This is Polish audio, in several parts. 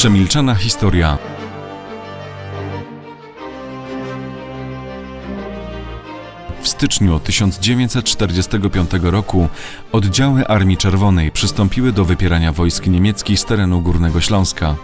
Przemilczana historia. W styczniu 1945 roku oddziały Armii Czerwonej przystąpiły do wypierania wojsk niemieckich z terenu Górnego Śląska.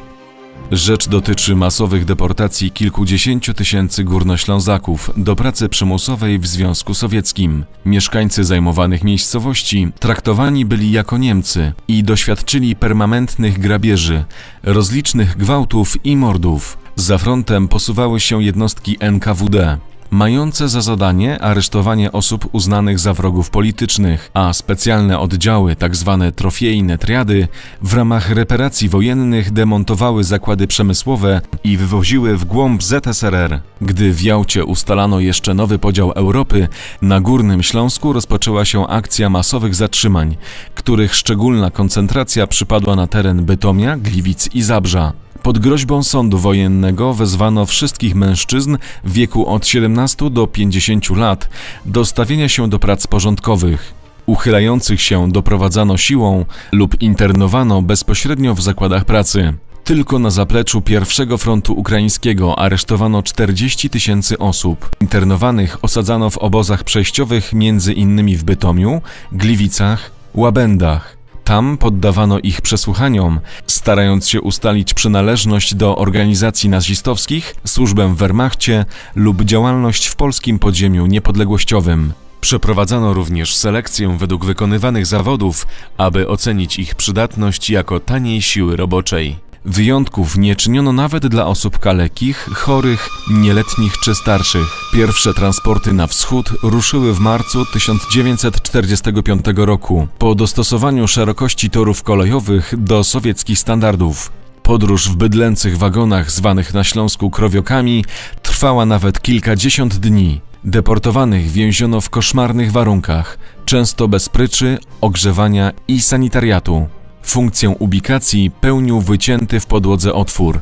Rzecz dotyczy masowych deportacji kilkudziesięciu tysięcy górnoślązaków do pracy przymusowej w Związku Sowieckim. Mieszkańcy zajmowanych miejscowości traktowani byli jako Niemcy i doświadczyli permanentnych grabieży, rozlicznych gwałtów i mordów. Za frontem posuwały się jednostki NKWD, mające za zadanie aresztowanie osób uznanych za wrogów politycznych, a specjalne oddziały, tzw. trofejne triady, w ramach reparacji wojennych demontowały zakłady przemysłowe i wywoziły w głąb ZSRR. Gdy w Jałcie ustalano jeszcze nowy podział Europy, na Górnym Śląsku rozpoczęła się akcja masowych zatrzymań, których szczególna koncentracja przypadła na teren Bytomia, Gliwic i Zabrza. Pod groźbą sądu wojennego wezwano wszystkich mężczyzn w wieku od 17 do 50 lat do stawienia się do prac porządkowych. Uchylających się doprowadzano siłą lub internowano bezpośrednio w zakładach pracy. Tylko na zapleczu pierwszego frontu ukraińskiego aresztowano 40 tysięcy osób. Internowanych osadzano w obozach przejściowych między innymi w Bytomiu, Gliwicach, Łabędach. Tam poddawano ich przesłuchaniom, starając się ustalić przynależność do organizacji nazistowskich, służbę w Wehrmachcie lub działalność w polskim podziemiu niepodległościowym. Przeprowadzano również selekcję według wykonywanych zawodów, aby ocenić ich przydatność jako taniej siły roboczej. Wyjątków nie czyniono nawet dla osób kalekich, chorych, nieletnich czy starszych. Pierwsze transporty na wschód ruszyły w marcu 1945 roku po dostosowaniu szerokości torów kolejowych do sowieckich standardów. Podróż w bydlęcych wagonach zwanych na Śląsku krowiokami trwała nawet kilkadziesiąt dni. Deportowanych więziono w koszmarnych warunkach, często bez pryczy, ogrzewania i sanitariatu. Funkcję ubikacji pełnił wycięty w podłodze otwór.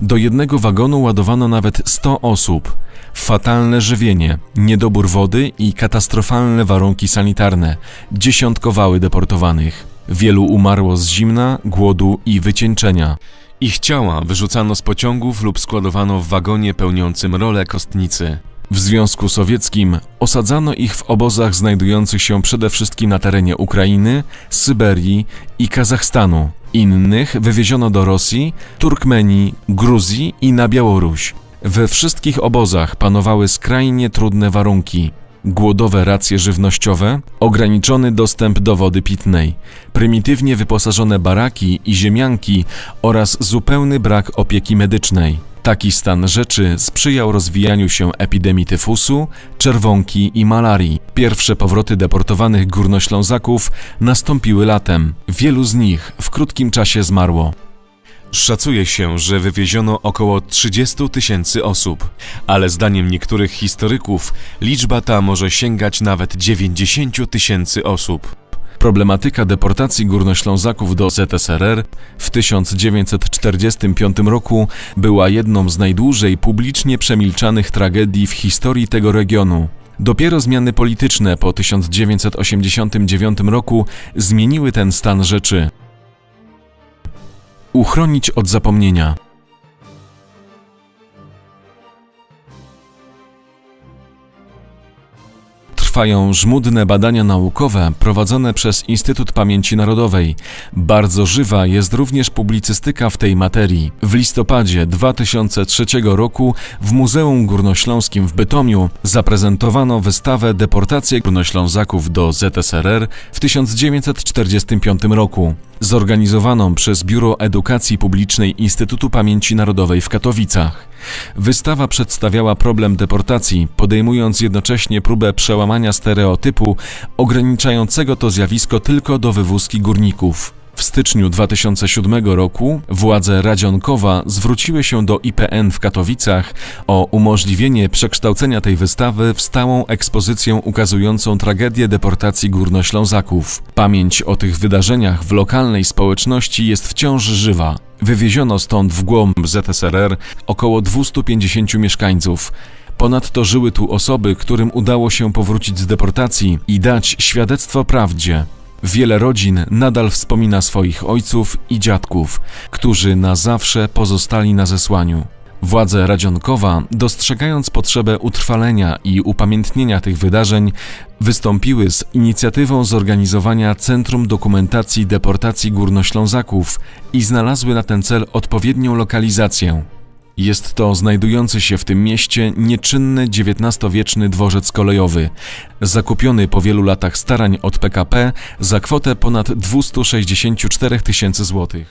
Do jednego wagonu ładowano nawet 100 osób. Fatalne żywienie, niedobór wody i katastrofalne warunki sanitarne dziesiątkowały deportowanych. Wielu umarło z zimna, głodu i wycieńczenia. Ich ciała wyrzucano z pociągów lub składowano w wagonie pełniącym rolę kostnicy. W Związku Sowieckim osadzano ich w obozach znajdujących się przede wszystkim na terenie Ukrainy, Syberii i Kazachstanu. Innych wywieziono do Rosji, Turkmenii, Gruzji i na Białoruś. We wszystkich obozach panowały skrajnie trudne warunki. Głodowe racje żywnościowe, ograniczony dostęp do wody pitnej, prymitywnie wyposażone baraki i ziemianki oraz zupełny brak opieki medycznej. Taki stan rzeczy sprzyjał rozwijaniu się epidemii tyfusu, czerwonki i malarii. Pierwsze powroty deportowanych górnoślązaków nastąpiły latem. Wielu z nich w krótkim czasie zmarło. Szacuje się, że wywieziono około 30 tysięcy osób, ale zdaniem niektórych historyków liczba ta może sięgać nawet 90 tysięcy osób. Problematyka deportacji górnoślązaków do ZSRR w 1945 roku była jedną z najdłużej publicznie przemilczanych tragedii w historii tego regionu. Dopiero zmiany polityczne po 1989 roku zmieniły ten stan rzeczy. Uchronić od zapomnienia. Trwają żmudne badania naukowe prowadzone przez Instytut Pamięci Narodowej. Bardzo żywa jest również publicystyka w tej materii. W listopadzie 2003 roku w Muzeum Górnośląskim w Bytomiu zaprezentowano wystawę Deportacje Górnoślązaków do ZSRR w 1945 roku zorganizowaną przez Biuro Edukacji Publicznej Instytutu Pamięci Narodowej w Katowicach. Wystawa przedstawiała problem deportacji, podejmując jednocześnie próbę przełamania stereotypu ograniczającego to zjawisko tylko do wywózki górników. W styczniu 2007 roku władze Radzionkowa zwróciły się do IPN w Katowicach o umożliwienie przekształcenia tej wystawy w stałą ekspozycję ukazującą tragedię deportacji górnoślązaków. Pamięć o tych wydarzeniach w lokalnej społeczności jest wciąż żywa. Wywieziono stąd w głąb ZSRR około 250 mieszkańców. Ponadto żyły tu osoby, którym udało się powrócić z deportacji i dać świadectwo prawdzie. Wiele rodzin nadal wspomina swoich ojców i dziadków, którzy na zawsze pozostali na zesłaniu. Władze Radzionkowa, dostrzegając potrzebę utrwalenia i upamiętnienia tych wydarzeń, wystąpiły z inicjatywą zorganizowania Centrum Dokumentacji Deportacji Górnoślązaków i znalazły na ten cel odpowiednią lokalizację. Jest to znajdujący się w tym mieście nieczynny XIX-wieczny dworzec kolejowy, zakupiony po wielu latach starań od PKP za kwotę ponad 264 tysięcy złotych.